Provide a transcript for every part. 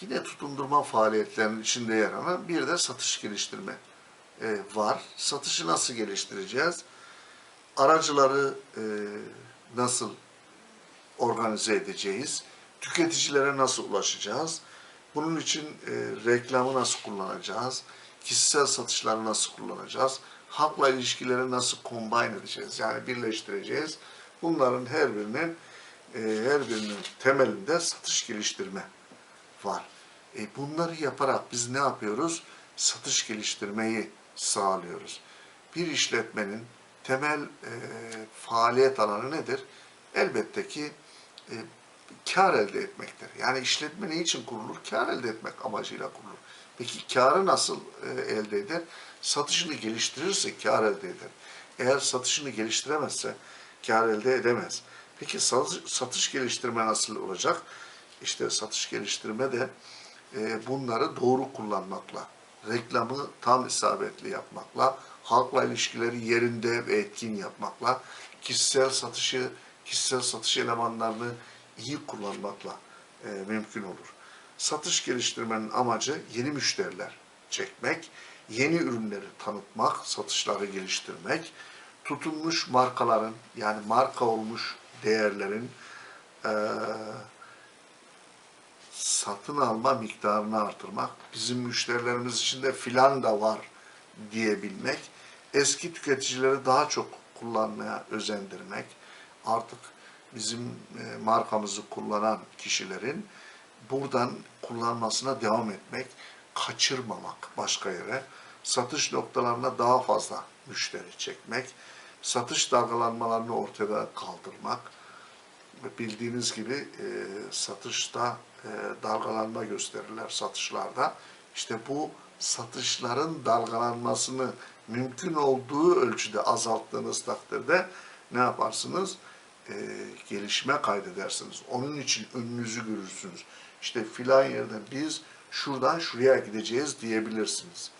Yine tutundurma faaliyetlerinin içinde yer alan bir de satış geliştirme e, var. Satışı nasıl geliştireceğiz? Aracıları e, nasıl organize edeceğiz? Tüketicilere nasıl ulaşacağız? Bunun için e, reklamı nasıl kullanacağız? Kişisel satışları nasıl kullanacağız? Halkla ilişkileri nasıl combine edeceğiz? Yani birleştireceğiz. Bunların her birinin her birinin temelinde satış geliştirme var. E, bunları yaparak biz ne yapıyoruz? Satış geliştirmeyi sağlıyoruz. Bir işletmenin temel e, faaliyet alanı nedir? Elbette ki e, kar elde etmektir. Yani işletme ne için kurulur? Kar elde etmek amacıyla kurulur. Peki karı nasıl e, elde eder? Satışını geliştirirse kar elde eder. Eğer satışını geliştiremezse kar elde edemez. Peki satış, satış geliştirme nasıl olacak? İşte satış geliştirme de e, bunları doğru kullanmakla, reklamı tam isabetli yapmakla, halkla ilişkileri yerinde ve etkin yapmakla, kişisel satışı, kişisel satış elemanlarını iyi kullanmakla e, mümkün olur. Satış geliştirmenin amacı yeni müşteriler çekmek, yeni ürünleri tanıtmak, satışları geliştirmek, tutunmuş markaların yani marka olmuş değerlerin e, satın alma miktarını artırmak, bizim müşterilerimiz için de filan da var diyebilmek, eski tüketicileri daha çok kullanmaya özendirmek, artık bizim e, markamızı kullanan kişilerin buradan kullanmasına devam etmek, kaçırmamak başka yere, satış noktalarına daha fazla müşteri çekmek, satış dalgalanmalarını ortada kaldırmak, bildiğiniz gibi e, satışta e, dalgalanma gösterirler satışlarda. İşte bu satışların dalgalanmasını mümkün olduğu ölçüde azalttığınız takdirde ne yaparsınız? E, gelişme kaydedersiniz. Onun için önünüzü görürsünüz. İşte filan yerde biz şuradan şuraya gideceğiz diyebilirsiniz.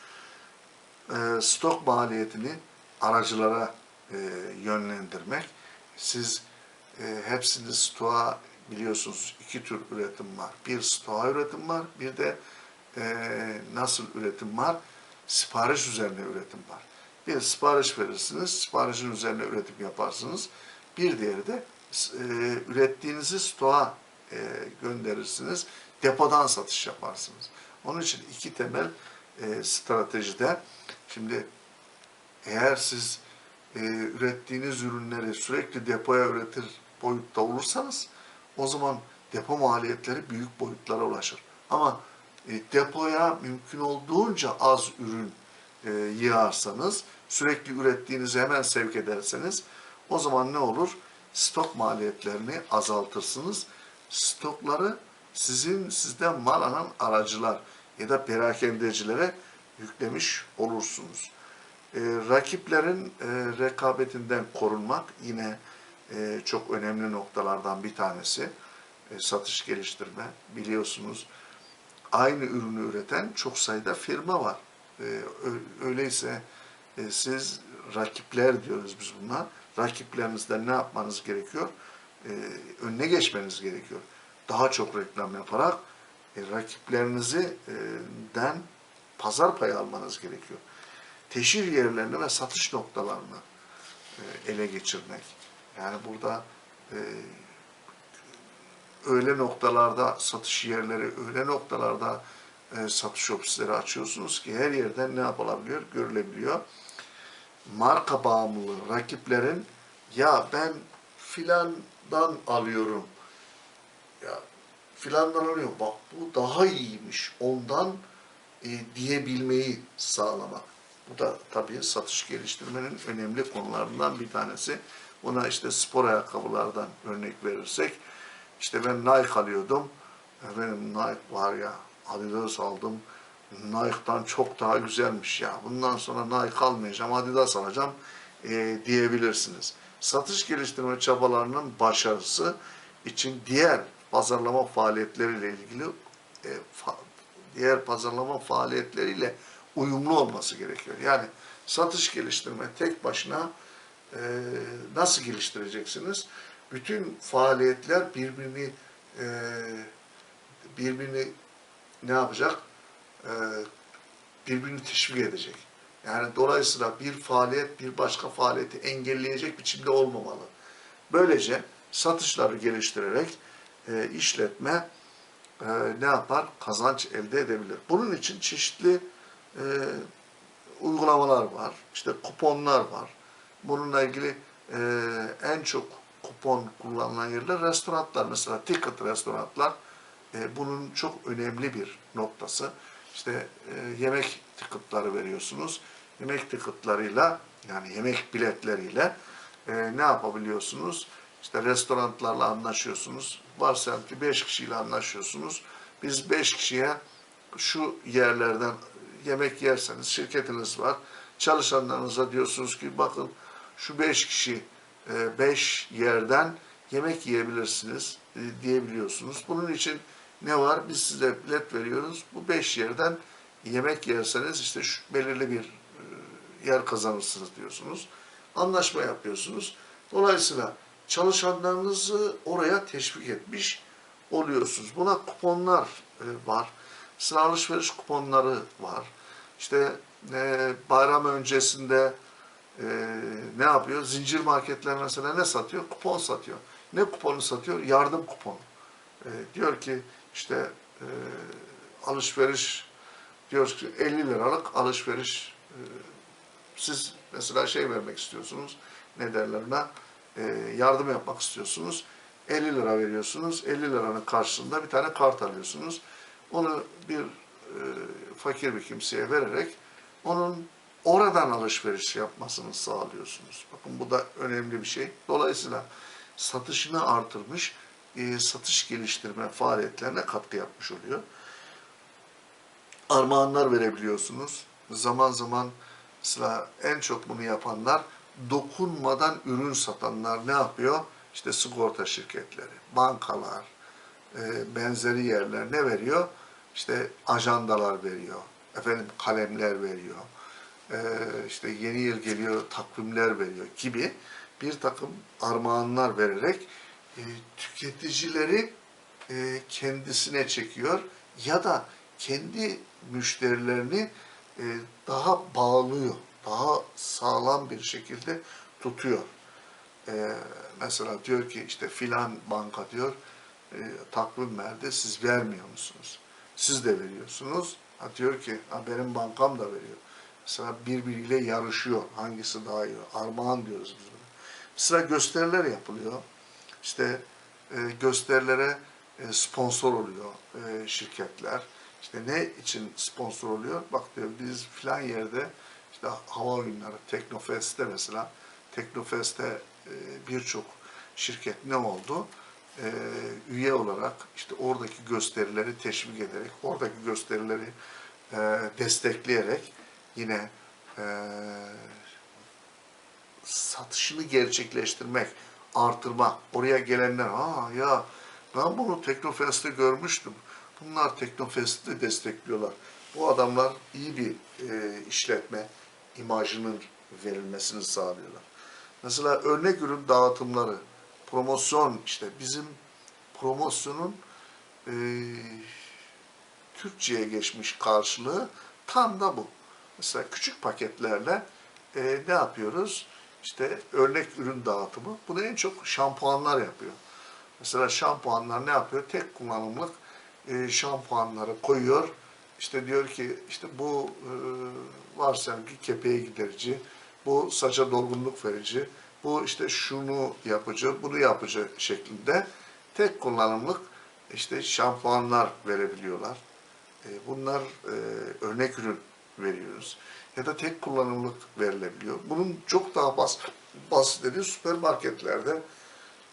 E, stok maliyetini aracılara e, yönlendirmek. Siz e, hepsini stoğa biliyorsunuz iki tür üretim var. Bir stoğa üretim var, bir de e, nasıl üretim var? Sipariş üzerine üretim var. Bir sipariş verirsiniz, siparişin üzerine üretim yaparsınız. Bir diğeri de e, ürettiğinizi stoğa e, gönderirsiniz, depodan satış yaparsınız. Onun için iki temel e, stratejide, şimdi eğer siz e, ürettiğiniz ürünleri sürekli depoya üretir boyutta olursanız o zaman depo maliyetleri büyük boyutlara ulaşır. Ama e, depoya mümkün olduğunca az ürün e, yığarsanız, sürekli ürettiğinizi hemen sevk ederseniz o zaman ne olur? Stok maliyetlerini azaltırsınız. Stokları sizin sizden mal alan aracılar ya da perakendecilere yüklemiş olursunuz. E, rakiplerin e, rekabetinden korunmak yine e, çok önemli noktalardan bir tanesi. E, satış geliştirme biliyorsunuz. Aynı ürünü üreten çok sayıda firma var. E, öyleyse siz rakipler diyoruz biz buna. Rakiplerinizden ne yapmanız gerekiyor? E, önüne geçmeniz gerekiyor. Daha çok reklam yaparak e, rakiplerinizden pazar payı almanız gerekiyor teşhir yerlerini ve satış noktalarını ele geçirmek. Yani burada e, öyle noktalarda satış yerleri, öyle noktalarda e, satış ofisleri açıyorsunuz ki her yerden ne yapılabiliyor, görülebiliyor. Marka bağımlılığı, rakiplerin ya ben filandan alıyorum, ya filandan alıyorum, bak bu daha iyiymiş, ondan e, diyebilmeyi sağlamak. Bu da tabii satış geliştirmenin önemli konularından bir tanesi. Buna işte spor ayakkabılardan örnek verirsek, işte ben Nike alıyordum. Benim Nike var ya, Adidas aldım. Nike'dan çok daha güzelmiş ya. Bundan sonra Nike almayacağım, Adidas alacağım e, diyebilirsiniz. Satış geliştirme çabalarının başarısı için diğer pazarlama faaliyetleriyle ilgili e, fa, diğer pazarlama faaliyetleriyle uyumlu olması gerekiyor. Yani satış geliştirme tek başına e, nasıl geliştireceksiniz? Bütün faaliyetler birbirini e, birbirini ne yapacak? Ee, birbirini teşvik edecek. Yani dolayısıyla bir faaliyet bir başka faaliyeti engelleyecek biçimde olmamalı. Böylece satışları geliştirerek e, işletme e, ne yapar? Kazanç elde edebilir. Bunun için çeşitli e, uygulamalar var. İşte kuponlar var. Bununla ilgili e, en çok kupon kullanılan yerler restoranlar. Mesela ticket restoranlar e, bunun çok önemli bir noktası. İşte e, yemek ticketları veriyorsunuz. Yemek ticketlarıyla yani yemek biletleriyle e, ne yapabiliyorsunuz? İşte restoranlarla anlaşıyorsunuz. Varsayalım ki 5 kişiyle anlaşıyorsunuz. Biz 5 kişiye şu yerlerden yemek yerseniz şirketiniz var. Çalışanlarınıza diyorsunuz ki bakın şu 5 kişi 5 yerden yemek yiyebilirsiniz e, diyebiliyorsunuz. Bunun için ne var? Biz size bilet veriyoruz. Bu 5 yerden yemek yerseniz işte şu belirli bir e, yer kazanırsınız diyorsunuz. Anlaşma yapıyorsunuz. Dolayısıyla çalışanlarınızı oraya teşvik etmiş oluyorsunuz. Buna kuponlar e, var. Sıra alışveriş kuponları var. İşte e, bayram öncesinde e, ne yapıyor? Zincir marketler mesela ne satıyor? Kupon satıyor. Ne kuponu satıyor? Yardım kuponu. E, diyor ki işte e, alışveriş diyor ki 50 liralık alışveriş e, siz mesela şey vermek istiyorsunuz ne derler ona e, yardım yapmak istiyorsunuz 50 lira veriyorsunuz 50 liranın karşılığında bir tane kart alıyorsunuz onu bir e, fakir bir kimseye vererek onun oradan alışveriş yapmasını sağlıyorsunuz. Bakın bu da önemli bir şey. Dolayısıyla satışını artırmış, e, satış geliştirme faaliyetlerine katkı yapmış oluyor. Armağanlar verebiliyorsunuz. Zaman zaman mesela en çok bunu yapanlar dokunmadan ürün satanlar ne yapıyor? İşte sigorta şirketleri, bankalar, e, benzeri yerler ne veriyor? İşte ajandalar veriyor, efendim kalemler veriyor, işte yeni yıl geliyor takvimler veriyor gibi bir takım armağanlar vererek e, tüketicileri e, kendisine çekiyor ya da kendi müşterilerini e, daha bağlıyor, daha sağlam bir şekilde tutuyor. Mesela diyor ki işte filan banka diyor takvim verdi siz vermiyor musunuz? Siz de veriyorsunuz. Ha diyor ki benim bankam da veriyor. Mesela birbiriyle yarışıyor. Hangisi daha iyi? Armağan diyoruz biz buna. Mesela gösteriler yapılıyor. İşte e, gösterilere e, sponsor oluyor e, şirketler. İşte ne için sponsor oluyor? Bak diyor biz filan yerde işte hava oyunları, Teknofest'te mesela Teknofest'te e, birçok şirket ne oldu? E, üye olarak işte oradaki gösterileri teşvik ederek, oradaki gösterileri e, destekleyerek yine e, satışını gerçekleştirmek, artırmak. Oraya gelenler, aa ya ben bunu Teknofest'te görmüştüm. Bunlar Teknofest'i destekliyorlar. Bu adamlar iyi bir e, işletme imajının verilmesini sağlıyorlar. Mesela örnek ürün dağıtımları, promosyon işte bizim promosyonun e, Türkçe'ye geçmiş karşılığı tam da bu. Mesela küçük paketlerle e, ne yapıyoruz? İşte örnek ürün dağıtımı. Bunu en çok şampuanlar yapıyor. Mesela şampuanlar ne yapıyor? Tek kullanımlık e, şampuanları koyuyor. İşte diyor ki işte bu e, varsayalım ki kepeği giderici, bu saça dolgunluk verici, bu işte şunu yapıcı, bunu yapıcı şeklinde tek kullanımlık işte şampuanlar verebiliyorlar. E, bunlar e, örnek ürün veriyoruz. Ya da tek kullanımlık verilebiliyor. Bunun çok daha bas, basit dediği süpermarketlerde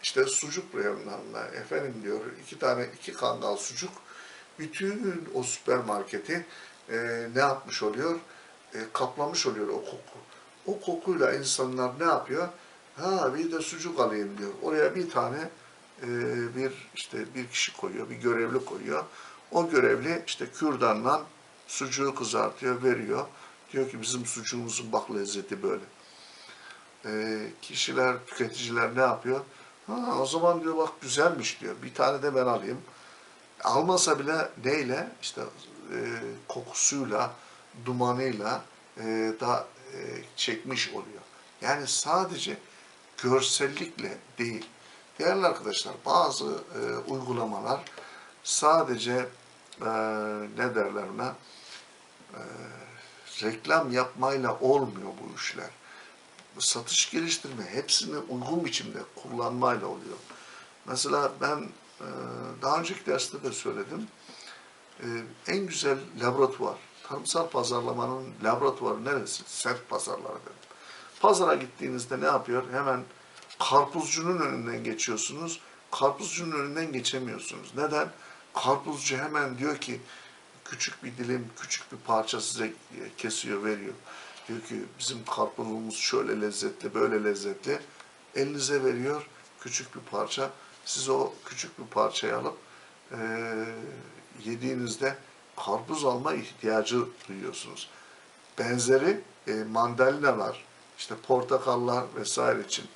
işte sucuk reyonlarında efendim diyor iki tane iki kangal sucuk bütün o süpermarketi e, ne yapmış oluyor? E, kaplamış oluyor o koku. O kokuyla insanlar ne yapıyor? Ha bir de sucuk alayım diyor. Oraya bir tane e, bir işte bir kişi koyuyor, bir görevli koyuyor. O görevli işte kürdanla sucuğu kızartıyor, veriyor. Diyor ki bizim sucuğumuzun bak lezzeti böyle. E, kişiler, tüketiciler ne yapıyor? Ha, o zaman diyor bak güzelmiş diyor. Bir tane de ben alayım. Almasa bile neyle? İşte e, kokusuyla, dumanıyla e, da e, çekmiş oluyor. Yani sadece görsellikle değil. Değerli arkadaşlar bazı e, uygulamalar sadece e, ne derler ona e, reklam yapmayla olmuyor bu işler. Satış geliştirme hepsini uygun biçimde kullanmayla oluyor. Mesela ben e, daha önceki derste de söyledim. E, en güzel laboratuvar, tarımsal pazarlamanın laboratuvarı neresi? Sert pazarları dedim. Pazara gittiğinizde ne yapıyor? Hemen karpuzcunun önünden geçiyorsunuz. Karpuzcunun önünden geçemiyorsunuz. Neden? Karpuzcu hemen diyor ki küçük bir dilim, küçük bir parça size kesiyor, veriyor. Diyor ki bizim karpuzumuz şöyle lezzetli, böyle lezzetli. Elinize veriyor küçük bir parça. Siz o küçük bir parçayı alıp eee, yediğinizde karpuz alma ihtiyacı duyuyorsunuz. Benzeri e, mandalinalar, işte portakallar vesaire için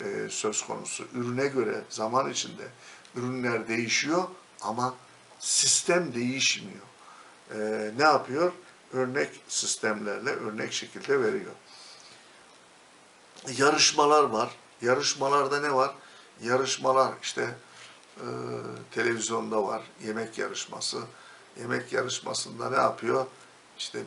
e, söz konusu. Ürüne göre zaman içinde ürünler değişiyor ama sistem değişmiyor. E, ne yapıyor? Örnek sistemlerle örnek şekilde veriyor. Yarışmalar var. Yarışmalarda ne var? Yarışmalar işte e, televizyonda var. Yemek yarışması. Yemek yarışmasında ne yapıyor? İşte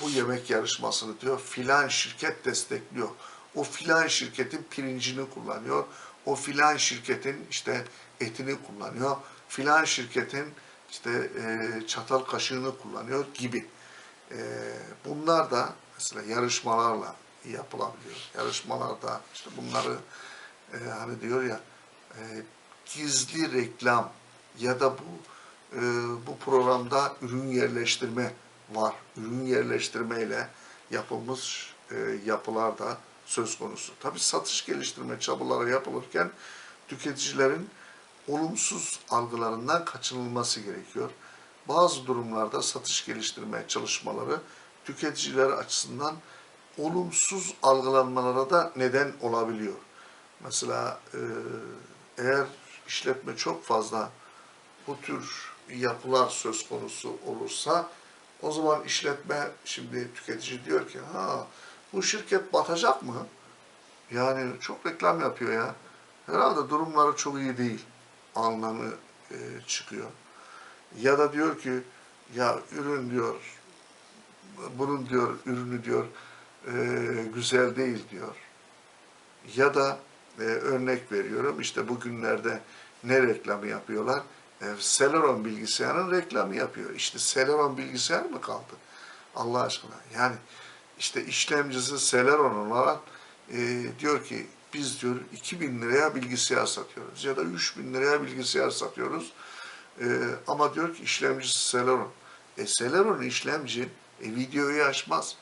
bu yemek yarışmasını diyor filan şirket destekliyor. O filan şirketin pirincini kullanıyor. O filan şirketin işte etini kullanıyor. Filan şirketin işte e, çatal kaşığını kullanıyor gibi. E, bunlar da mesela yarışmalarla yapılabiliyor. Yarışmalarda işte bunları e, hani diyor ya e, gizli reklam ya da bu e, bu programda ürün yerleştirme var. Ürün yerleştirmeyle yapılmış e, yapılar da söz konusu. Tabii satış geliştirme çabaları yapılırken tüketicilerin olumsuz algılarından kaçınılması gerekiyor. Bazı durumlarda satış geliştirme çalışmaları tüketiciler açısından olumsuz algılanmalara da neden olabiliyor. Mesela e, eğer işletme çok fazla bu tür yapılar söz konusu olursa o zaman işletme şimdi tüketici diyor ki ha bu şirket batacak mı? Yani çok reklam yapıyor ya. Herhalde durumları çok iyi değil anlamı e, çıkıyor. Ya da diyor ki ya ürün diyor bunun diyor ürünü diyor e, güzel değil diyor. Ya da e, örnek veriyorum işte bugünlerde ne reklamı yapıyorlar? E, Celeron bilgisayarın reklamı yapıyor. İşte Celeron bilgisayar mı kaldı? Allah aşkına. Yani işte işlemcisi Celeron olarak e, diyor ki biz diyor 2000 liraya bilgisayar satıyoruz ya da 3000 liraya bilgisayar satıyoruz. E, ama diyor ki işlemcisi Celeron. E Celeron işlemci e, videoyu açmaz.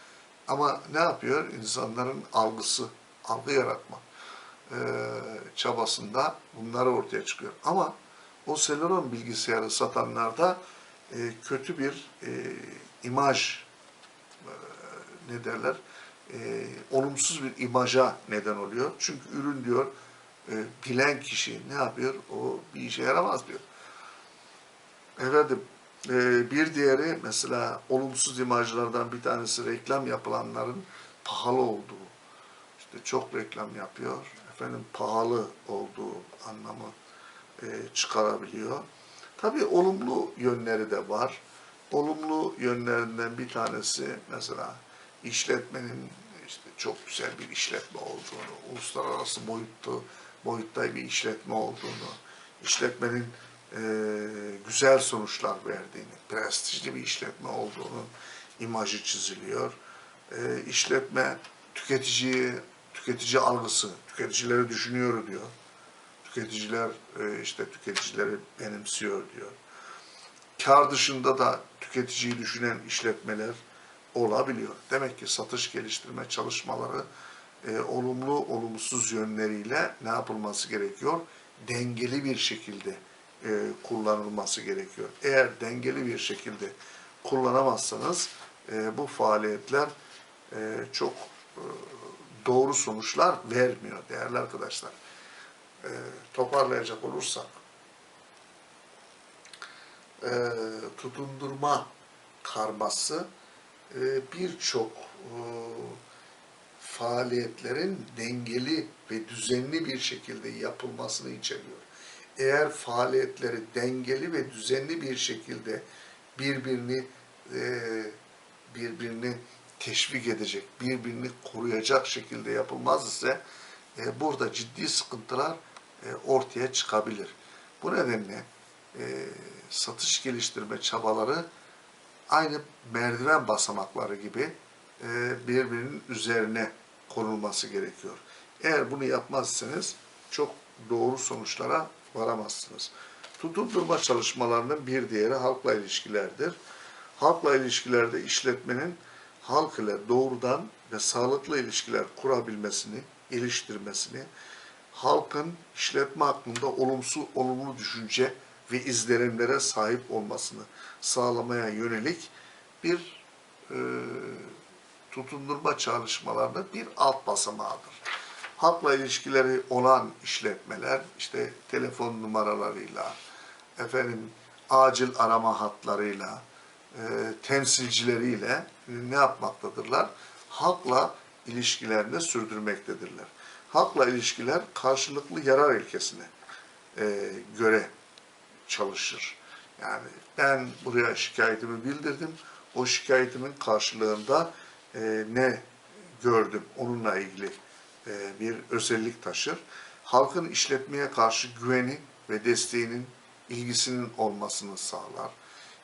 Ama ne yapıyor? İnsanların algısı, algı yaratma e, çabasında bunları ortaya çıkıyor. Ama o Celeron bilgisayarı satanlarda e, kötü bir e, imaj e, ne derler e, olumsuz bir imaja neden oluyor. Çünkü ürün diyor e, bilen kişi ne yapıyor? O bir işe yaramaz diyor. Efendim e, bir diğeri mesela olumsuz imajlardan bir tanesi reklam yapılanların pahalı olduğu. İşte çok reklam yapıyor. Efendim pahalı olduğu anlamı e, çıkarabiliyor. Tabii olumlu yönleri de var. Olumlu yönlerinden bir tanesi mesela işletmenin çok güzel bir işletme olduğunu, uluslararası boyutlu boyutta bir işletme olduğunu, işletmenin e, güzel sonuçlar verdiğini, prestijli bir işletme olduğunu imajı çiziliyor. E, işletme tüketiciyi, tüketici algısı, tüketicileri düşünüyor diyor. Tüketiciler e, işte tüketicileri benimsiyor diyor. Kar dışında da tüketiciyi düşünen işletmeler olabiliyor. Demek ki satış geliştirme çalışmaları e, olumlu olumsuz yönleriyle ne yapılması gerekiyor? Dengeli bir şekilde e, kullanılması gerekiyor. Eğer dengeli bir şekilde kullanamazsanız e, bu faaliyetler e, çok e, doğru sonuçlar vermiyor değerli arkadaşlar. E, toparlayacak olursak e, tutundurma karması birçok e, faaliyetlerin dengeli ve düzenli bir şekilde yapılmasını içeriyor. Eğer faaliyetleri dengeli ve düzenli bir şekilde birbirini e, birbirini teşvik edecek, birbirini koruyacak şekilde yapılmaz ise e, burada ciddi sıkıntılar e, ortaya çıkabilir. Bu nedenle e, satış geliştirme çabaları aynı merdiven basamakları gibi e, birbirinin üzerine konulması gerekiyor. Eğer bunu yapmazsanız çok doğru sonuçlara varamazsınız. Tutundurma çalışmalarının bir diğeri halkla ilişkilerdir. Halkla ilişkilerde işletmenin halk ile doğrudan ve sağlıklı ilişkiler kurabilmesini, geliştirmesini, halkın işletme hakkında olumsuz, olumlu düşünce ve izlenimlere sahip olmasını sağlamaya yönelik bir e, tutundurma çalışmalarının bir alt basamağıdır. Halkla ilişkileri olan işletmeler işte telefon numaralarıyla, efendim acil arama hatlarıyla, e, temsilcileriyle ne yapmaktadırlar? Halkla ilişkilerini sürdürmektedirler. Halkla ilişkiler karşılıklı yarar ilkesine e, göre çalışır. Yani ben buraya şikayetimi bildirdim. O şikayetimin karşılığında e, ne gördüm onunla ilgili e, bir özellik taşır. Halkın işletmeye karşı güveni ve desteğinin, ilgisinin olmasını sağlar.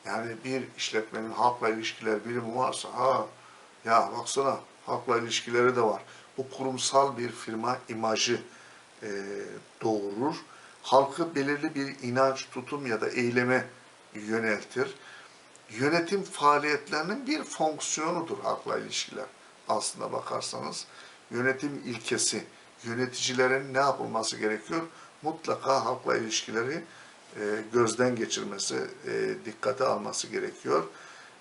Yani bir işletmenin halkla ilişkiler birimi varsa, ha ya baksana halkla ilişkileri de var. Bu kurumsal bir firma imajı e, doğurur. Halkı belirli bir inanç, tutum ya da eyleme yöneltir. Yönetim faaliyetlerinin bir fonksiyonudur halkla ilişkiler. Aslında bakarsanız yönetim ilkesi, yöneticilerin ne yapılması gerekiyor? Mutlaka halkla ilişkileri e, gözden geçirmesi, e, dikkate alması gerekiyor.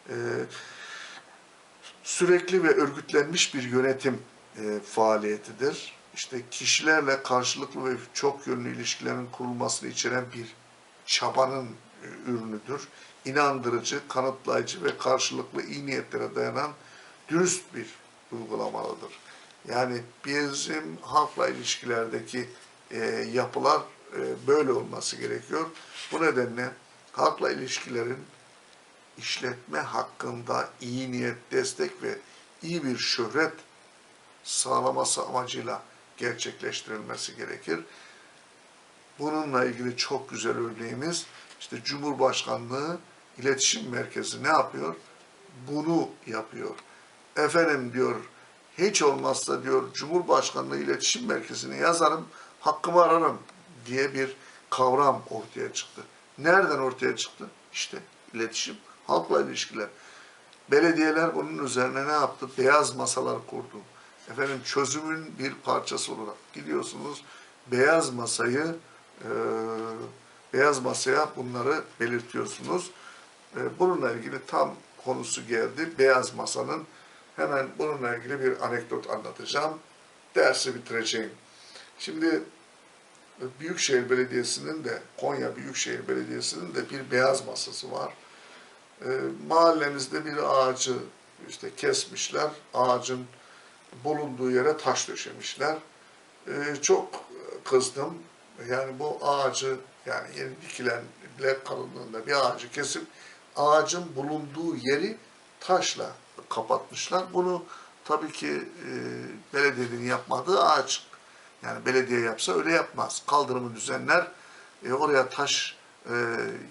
E, sürekli ve örgütlenmiş bir yönetim e, faaliyetidir. İşte kişilerle karşılıklı ve çok yönlü ilişkilerin kurulmasını içeren bir çabanın e, ürünüdür. İnandırıcı, kanıtlayıcı ve karşılıklı iyi niyetlere dayanan dürüst bir uygulamalıdır. Yani bizim halkla ilişkilerdeki e, yapılar e, böyle olması gerekiyor. Bu nedenle halkla ilişkilerin işletme hakkında iyi niyet, destek ve iyi bir şöhret sağlaması amacıyla gerçekleştirilmesi gerekir. Bununla ilgili çok güzel örneğimiz işte Cumhurbaşkanlığı İletişim Merkezi ne yapıyor? Bunu yapıyor. Efendim diyor hiç olmazsa diyor Cumhurbaşkanlığı İletişim Merkezi'ne yazarım, hakkımı ararım diye bir kavram ortaya çıktı. Nereden ortaya çıktı? İşte iletişim, halkla ilişkiler. Belediyeler bunun üzerine ne yaptı? Beyaz masalar kurdu. Efendim çözümün bir parçası olarak gidiyorsunuz. Beyaz masayı e, beyaz masaya bunları belirtiyorsunuz. E, bununla ilgili tam konusu geldi. Beyaz masanın hemen bununla ilgili bir anekdot anlatacağım. Dersi bitireceğim. Şimdi Büyükşehir Belediyesi'nin de Konya Büyükşehir Belediyesi'nin de bir beyaz masası var. E, mahallemizde bir ağacı işte kesmişler. Ağacın bulunduğu yere taş döşemişler. E, çok kızdım. Yani bu ağacı yani yeni dikilen bilek kalınlığında bir ağacı kesip ağacın bulunduğu yeri taşla kapatmışlar. Bunu tabii ki e, belediyenin yapmadığı ağaç. Yani belediye yapsa öyle yapmaz. Kaldırımı düzenler, e, oraya taş e,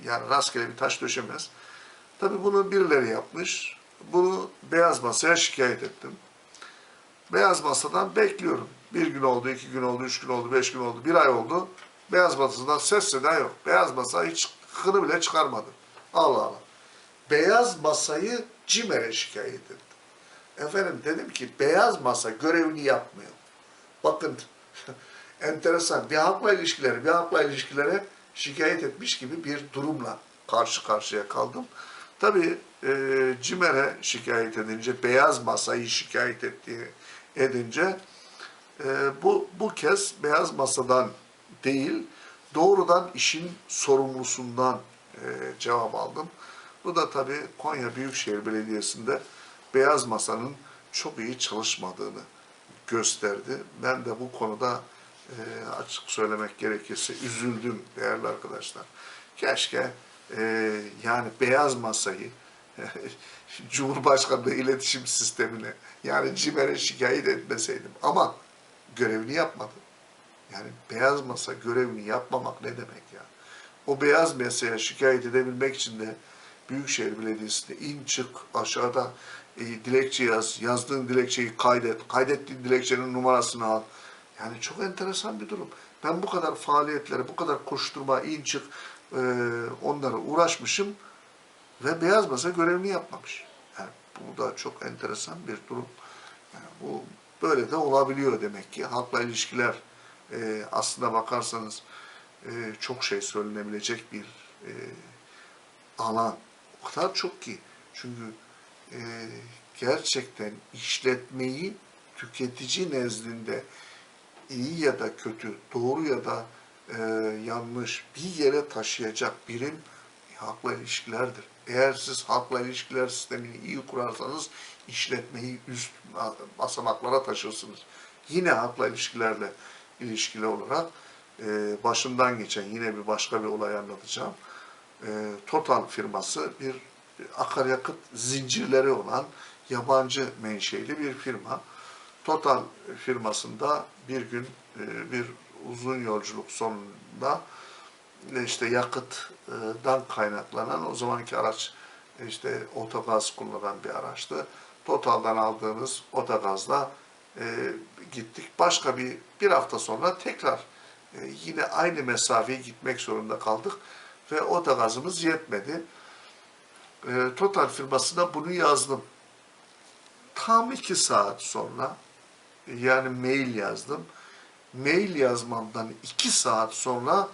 yani rastgele bir taş döşemez. Tabii bunu birileri yapmış. Bunu beyaz masaya şikayet ettim. Beyaz masadan bekliyorum. Bir gün oldu, iki gün oldu, üç gün oldu, beş gün oldu, bir ay oldu. Beyaz masadan ses seda yok. Beyaz masa hiç kını bile çıkarmadı. Allah Allah. Beyaz masayı CİMER'e şikayet ettim. Efendim dedim ki beyaz masa görevini yapmıyor. Bakın enteresan bir halkla ilişkileri, bir halkla ilişkilere şikayet etmiş gibi bir durumla karşı karşıya kaldım. Tabii e, CİMER'e şikayet edince, beyaz masayı şikayet ettiği edince e, bu, bu kez beyaz masadan değil, doğrudan işin sorumlusundan e, cevap aldım. Bu da tabii Konya Büyükşehir Belediyesi'nde Beyaz Masa'nın çok iyi çalışmadığını gösterdi. Ben de bu konuda e, açık söylemek gerekirse üzüldüm değerli arkadaşlar. Keşke e, yani Beyaz Masa'yı Cumhurbaşkanlığı iletişim sistemine yani CİMER'e şikayet etmeseydim ama görevini yapmadı. Yani beyaz masa görevini yapmamak ne demek ya? O beyaz masaya şikayet edebilmek için de Büyükşehir Belediyesi'nde in çık aşağıda e, dilekçe yaz, yazdığın dilekçeyi kaydet, kaydettiğin dilekçenin numarasını al. Yani çok enteresan bir durum. Ben bu kadar faaliyetlere, bu kadar koşturma, in çık e, onlara uğraşmışım ve beyaz masa görevini yapmamış. Bu da çok enteresan bir durum. Yani bu böyle de olabiliyor demek ki. Halkla ilişkiler e, aslında bakarsanız e, çok şey söylenebilecek bir e, alan. O kadar çok ki. Çünkü e, gerçekten işletmeyi tüketici nezdinde iyi ya da kötü, doğru ya da e, yanlış bir yere taşıyacak birim halkla ilişkilerdir. Eğer siz halkla ilişkiler sistemini iyi kurarsanız işletmeyi üst basamaklara taşırsınız. Yine halkla ilişkilerle ilişkili olarak e, başımdan geçen yine bir başka bir olay anlatacağım. E, Total firması bir akaryakıt zincirleri olan yabancı menşeli bir firma. Total firmasında bir gün e, bir uzun yolculuk sonunda işte yakıttan kaynaklanan o zamanki araç işte otogaz kullanan bir araçtı. Total'dan aldığımız otogazla e, gittik. Başka bir bir hafta sonra tekrar e, yine aynı mesafeyi gitmek zorunda kaldık ve otogazımız yetmedi. E, Total firmasına bunu yazdım. Tam iki saat sonra yani mail yazdım. Mail yazmamdan iki saat sonra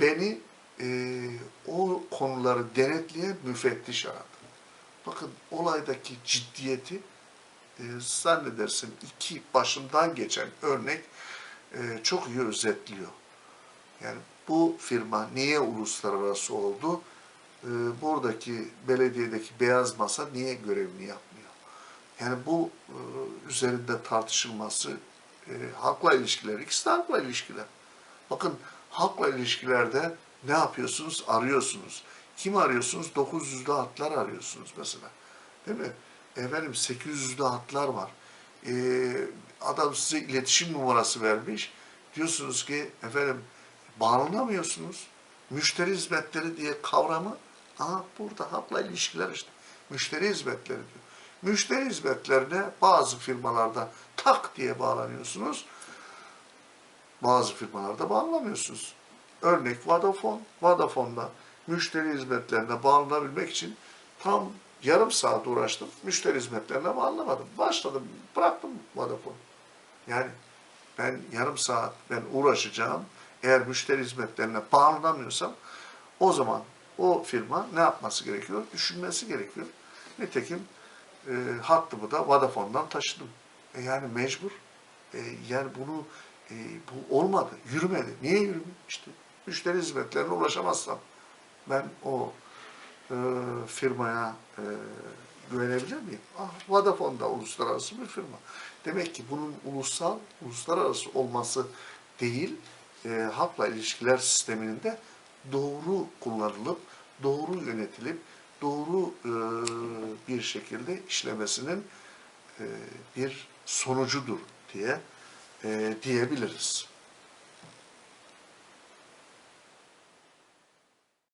beni e, o konuları denetleyen müfettiş aradı. Bakın olaydaki ciddiyeti e, zannedersin iki başından geçen örnek e, çok iyi özetliyor. Yani bu firma niye uluslararası oldu? E, buradaki belediyedeki beyaz masa niye görevini yapmıyor? Yani bu e, üzerinde tartışılması e, halkla ilişkiler, ikisi de halkla ilişkiler. Bakın halkla ilişkilerde ne yapıyorsunuz? Arıyorsunuz. Kim arıyorsunuz? 900'lü hatlar arıyorsunuz mesela. Değil mi? Efendim 800'lü hatlar var. Ee, adam size iletişim numarası vermiş. Diyorsunuz ki efendim bağlanamıyorsunuz. Müşteri hizmetleri diye kavramı aha burada halkla ilişkiler işte. Müşteri hizmetleri diyor. Müşteri hizmetlerine bazı firmalarda tak diye bağlanıyorsunuz. Bazı firmalarda bağlanamıyorsunuz. Örnek Vodafone. Vodafone'da müşteri hizmetlerine bağlanabilmek için tam yarım saat uğraştım. Müşteri hizmetlerine bağlanamadım. Başladım, bıraktım Vodafone. Yani ben yarım saat ben uğraşacağım. Eğer müşteri hizmetlerine bağlanamıyorsam o zaman o firma ne yapması gerekiyor? Düşünmesi gerekiyor. Nitekim e, hattımı da Vodafone'dan taşıdım. E, yani mecbur. E, yani bunu e, bu olmadı, yürümedi. Niye yürümedi? İşte müşteri hizmetlerine ulaşamazsam ben o e, firmaya e, güvenebilir miyim? Ah, Vodafone da uluslararası bir firma. Demek ki bunun ulusal, uluslararası olması değil, e, halkla ilişkiler sisteminin de doğru kullanılıp, doğru yönetilip, doğru e, bir şekilde işlemesinin e, bir sonucudur diye e, diyebiliriz.